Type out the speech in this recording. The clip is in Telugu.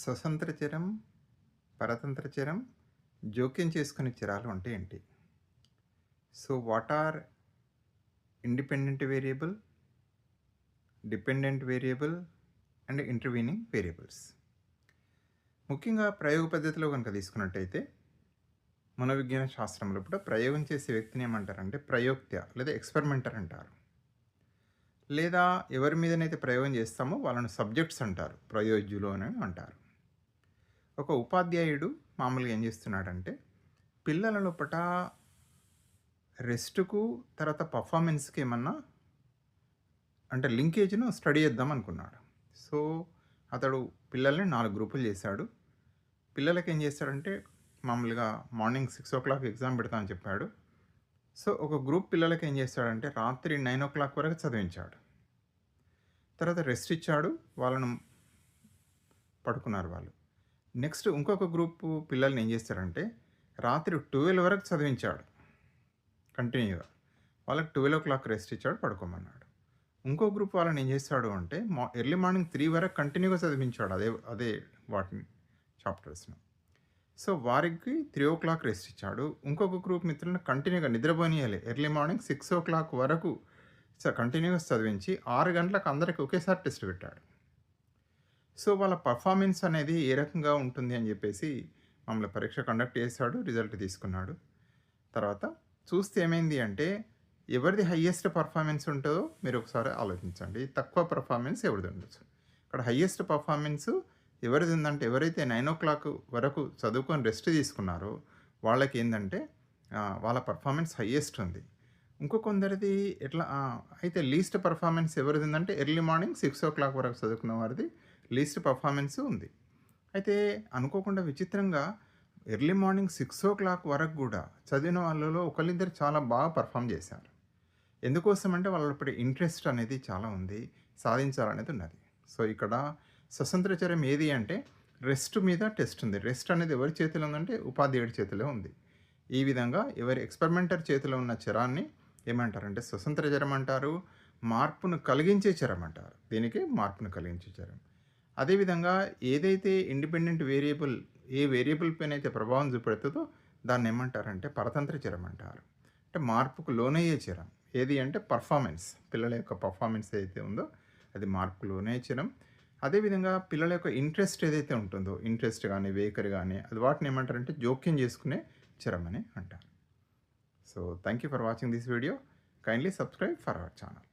స్వతంత్ర చరం పరతంత్ర చరం జోక్యం చేసుకునే చిరాలు అంటే ఏంటి? So what are independent variable dependent variable and intervening variables ముఖ్యంగా ప్రయోగ పద్ధతిలో కనుక తీసుకున్నట్టయితే మనోవిజ్ఞాన శాస్త్రంలో కూడా ప్రయోగం చేసే వ్యక్తిని ఏమంటారంటే ప్రయోక్త లేదా ఎక్స్పెరిమెంటర్ అంటారు. లేదా ఎవరి మీదనైతే ప్రయోగం చేస్తామో వాళ్ళని సబ్జెక్ట్స్ అంటారు ప్రయోజ్యులు అని అంటారు. ఒక ఉపాధ్యాయుడు మామూలుగా ఏం చేస్తున్నాడంటే పిల్లల లోపట రెస్ట్కు తర్వాత పర్ఫార్మెన్స్కి ఏమన్నా అంటే లింకేజ్ను స్టడీ చేద్దాం అనుకున్నాడు. సో అతడు పిల్లల్ని నాలుగు గ్రూపులు చేశాడు. పిల్లలకి ఏం చేస్తాడంటే మామూలుగా morning six o'clock exam పెడతా అని చెప్పాడు. సో ఒక గ్రూప్ పిల్లలకి ఏం చేస్తాడంటే రాత్రి నైన్ ఓ క్లాక్ వరకు చదివించాడు. తర్వాత రెస్ట్ ఇచ్చాడు. వాళ్ళను పడుకున్నారు వాళ్ళు. నెక్స్ట్ ఇంకొక గ్రూప్ పిల్లల్ని ఏం చేస్తారంటే రాత్రి ట్వెల్వ్ వరకు చదివించాడు. కంటిన్యూగా. వాళ్ళకి ట్వెల్వ్ ఓ క్లాక్ రెస్ట్ ఇచ్చాడు పడుకోమన్నాడు. ఇంకో గ్రూప్ వాళ్ళని ఏం చేస్తాడు అంటే మా ఎర్లీ మార్నింగ్ త్రీ వరకు కంటిన్యూగా చదివించాడు అదే అదే వాటిని చాప్టర్స్ను. సో వారికి త్రీ ఓ క్లాక్ రెస్ట్ ఇచ్చాడు. ఇంకొక గ్రూప్ మిత్రులను కంటిన్యూగా నిద్రపోనియాలి. Early morning six o'clock వరకు కంటిన్యూగా చదివించి ఆరు గంటలకు అందరికి ఒకేసారి టెస్ట్ పెట్టాడు. సో వాళ్ళ పర్ఫార్మెన్స్ అనేది ఏ రకంగా ఉంటుంది అని చెప్పేసి మమ్మల్ని పరీక్ష కండక్ట్ చేశాడు రిజల్ట్ తీసుకున్నాడు. తర్వాత చూస్తే ఏమైంది అంటే ఎవరిది హయ్యెస్ట్ పర్ఫార్మెన్స్ ఉంటుందో మీరు ఒకసారి ఆలోచించండి. తక్కువ పర్ఫార్మెన్స్ ఎవరిది ఉండొచ్చు? ఇక్కడ హయ్యెస్ట్ పర్ఫార్మెన్స్ ఎవరిది ఉందంటే ఎవరైతే నైన్ ఓ క్లాక్ వరకు చదువుకొని రెస్ట్ తీసుకున్నారో వాళ్ళకి ఏంటంటే వాళ్ళ పర్ఫార్మెన్స్ హయ్యెస్ట్ ఉంది. ఇంకో కొందరిది ఎట్లా అయితే లీస్ట్ పర్ఫార్మెన్స్ ఎవరిది ఉందంటే early morning six o'clock వరకు చదువుకున్న వారిది లీస్ట్ పర్ఫార్మెన్స్ ఉంది. అయితే అనుకోకుండా విచిత్రంగా early morning six o'clock వరకు కూడా చదివిన వాళ్ళలో ఒకళ్ళిద్దరు చాలా బాగా పర్ఫామ్ చేశారు. ఎందుకోసం అంటే వాళ్ళ ఇంట్రెస్ట్ అనేది చాలా ఉంది సాధించాలనేది ఉన్నది. సో ఇక్కడ స్వతంత్రచరం ఏది అంటే రెస్ట్ మీద టెస్ట్ ఉంది. రెస్ట్ అనేది ఎవరి చేతిలో ఉందంటే ఉపాధ్యాయుడి చేతిలో ఉంది. ఈ విధంగా ఎవరి ఎక్స్పెరిమెంటర్ చేతిలో ఉన్న చరాన్ని ఏమంటారంటే స్వతంత్ర చరం అంటారు మార్పును కలిగించే చరం అంటారు దీనికి మార్పును కలిగించే చరం అదేవిధంగా ఏదైతే ఇండిపెండెంట్ వేరియబుల్ ఏ వేరియబుల్ పైన అయితే ప్రభావం చూపెడుతుందో దాన్ని ఏమంటారంటే పరతంత్ర చరం అంటారు. అంటే మార్పుకు లోనయ్యే చరం. ఏది అంటే పర్ఫార్మెన్స్. పిల్లల యొక్క పర్ఫార్మెన్స్ ఏదైతే ఉందో అది మార్పుకు లోనయ్యే చరం. అదేవిధంగా పిల్లల యొక్క ఇంట్రెస్ట్ ఏదైతే ఉంటుందో ఇంట్రెస్ట్ కానీ వేకర్ కానీ అది వాటిని ఏమంటారంటే జోక్యం చేసుకునే చరం అని అంటారు. So thank you for watching this video kindly subscribe for our channel